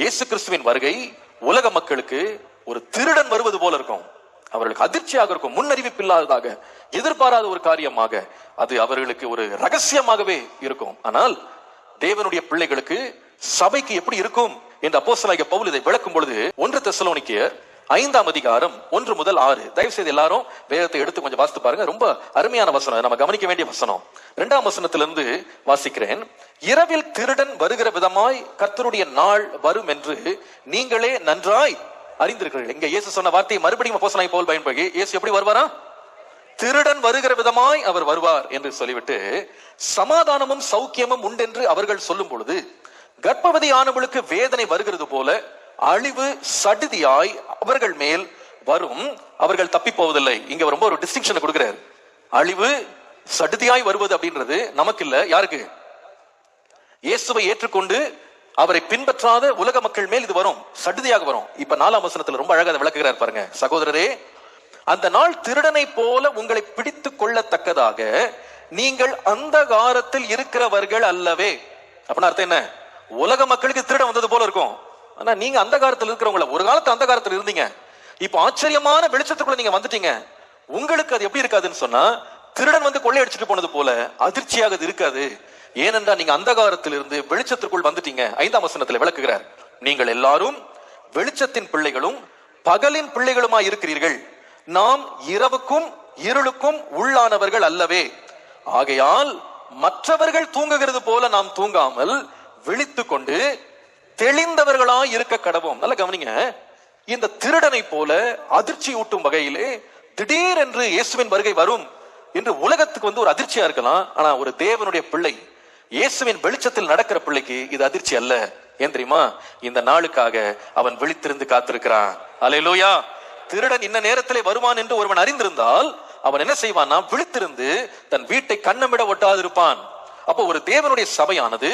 இயேசு கிறிஸ்துவின் வருகை உலக மக்களுக்கு ஒரு திருடன் வருவது போல இருக்கும். அவர்களுக்கு அதிர்ச்சியாக இருக்கும் முன்னறிவிப்பு இல்லாததாக எதிர்பாராத ஒரு காரியமாக அது அவர்களுக்கு ஒரு ரகசியமாகவே இருக்கும். ஆனால் தேவனுடைய பிள்ளைகளுக்கு சபைக்கு எப்படி இருக்கும் என்று அப்போஸ்தலனாகிய பவுல் இதை விளக்கும் பொழுது ஒன்று தெசலோனிக்கியர் ஐந்தாம் அதிகாரம் ஒன்று முதல் ஆறு. தயவு செய்து எல்லாரும் வேதத்தை எடுத்து கொஞ்சம் வாசித்து பாருங்க. ரொம்ப அருமையான வசனம். நம்ம கவனிக்க வேண்டிய வசனம். இரண்டாம் வசனத்திலிருந்து வாசிக்கிறேன். இரவில் திருடன் வருகிற விதமாய் கர்த்தருடைய நாள் வரும் என்று நீங்களே நன்றாய் அறிந்திருக்கிறீர்கள். இங்க இயேசு சொன்ன வார்த்தையை மறுபடியும் போசனாய் போல் பயன்படுத்தி இயேசு எப்படி வருவாரா? திருடன் வருகிற விதமாய் அவர் வருவார் என்று சொல்லிவிட்டு சமாதானமும் சௌக்கியமும் உண்டென்று அவர்கள் சொல்லும் பொழுது கர்ப்பவதி ஆனவளுக்கு வேதனை வருகிறது போல அழிவு சடுதியாய் அவர்கள் மேல் வரும். அவர்கள் தப்பி போவதில்லை. இங்க ரொம்ப ஒரு டிஸ்டிங்ஷன் கொடுக்கிறார். அழிவு சடுதியாய் வருவது அப்படின்றது நமக்கு இல்ல யாருக்கு? இயேசுவை ஏற்றுக்கொண்டு அவரை பின்பற்றாத உலக மக்கள் மேல் இது வரும். சடுதியாக வரும். இப்ப நாலாம் வசனத்துல ரொம்ப அழகா விளக்குகிறார் பாருங்க. சகோதரரே அந்த நாள் திருடனை போல உங்களை பிடித்து கொள்ளத்தக்கதாக நீங்கள் அந்தகாரத்தில் இருக்கிறவர்கள் அல்லவே. அப்படின்னு அர்த்தம் என்ன? உலக மக்களுக்கு திருடன் வந்தது போல இருக்கும். ஆனா நீங்க அந்த காலத்துல இருக்கிறவங்கள ஒரு காலத்து அந்த காலத்துல இருந்தீங்க. இப்போ ஆச்சரியமான வெளிச்சத்துக்குள்ள நீங்க வந்துட்டீங்க. உங்களுக்கு அது எப்படி இருக்காதுன்னு சொன்னா திருடன் வந்து கொள்ளையடிச்சிட்டு போனது போல அதிர்ச்சியாக அது இருக்காது. ஏனென்றால் நீங்க அந்தகாரத்திலிருந்து வெளிச்சத்திற்குள் வந்துட்டீங்க. ஐந்தாம் வசனத்துல விளக்குகிறார். நீங்கள் எல்லாரும் வெளிச்சத்தின் பிள்ளைகளும் பகலின் பிள்ளைகளுமாய் இருக்கிறீர்கள். நாம் இரவுக்கும் இருளுக்கும் உள்ளானவர்கள் அல்லவே. ஆகையால் மற்றவர்கள் தூங்குகிறது போல நாம் தூங்காமல் விழித்து கொண்டு தெளிந்தவர்களா இருக்க கடவோம் நல்ல கவனிங்க. இந்த திருடனை போல அதிர்ச்சி ஊட்டும் வகையிலே திடீர் என்று இயேசுவின் வருகை வரும் என்று உலகத்துக்கு வந்து ஒரு அதிர்ச்சியா இருக்கலாம். ஆனா ஒரு தேவனுடைய பிள்ளை இயேசுவின் வெளிச்சத்தில் நடக்கிற பிள்ளைக்கு இது அதிர்ச்சி அல்ல. ஏன் தெரியுமா? இந்த நாளுக்காக அவன் விழித்திருந்து காத்திருக்கிறான். அலையலூயா திருடன் இன்ன நேரத்திலே வருவான் என்று ஒருவன் அறிந்திருந்தால் அவன் என்ன செய்வான்னா விழித்திருந்து தன் வீட்டை கண்ணமிட ஒட்டாதிருப்பான். அப்போ ஒரு தேவனுடைய சபையானது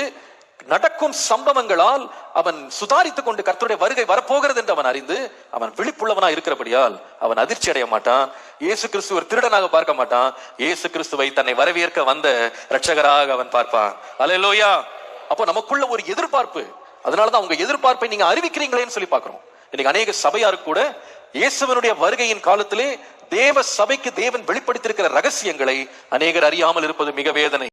நடக்கும் சம்பவங்களால் அவன் சுதாரித்துக் கொண்டு கர்த்தருடைய வருகை வரப்போகிறது என்று அவன் அறிந்து அவன் விழிப்புள்ளவனா இருக்கிறபடியால் அவன் அதிர்ச்சி அடைய மாட்டான். இயேசு கிறிஸ்து ஒரு திருடனாக பார்க்க மாட்டான். இயேசு கிறிஸ்துவை தன்னை வரவேற்க வந்த ரட்சகராக அவன் பார்ப்பான். அலையலோயா அப்போ நமக்குள்ள ஒரு எதிர்பார்ப்பு. அதனாலதான் உங்க எதிர்பார்ப்பை நீங்க அறிவிக்கிறீங்களேன்னு சொல்லி பார்க்கிறோம். இன்னைக்கு அநேக சபையாரு கூட இயேசுவனுடைய வருகையின் காலத்திலே தேவ சபைக்கு தேவன் வெளிப்படுத்தியிருக்கிற ரகசியங்களை அநேகர் அறியாமல் இருப்பது மிக வேதனை.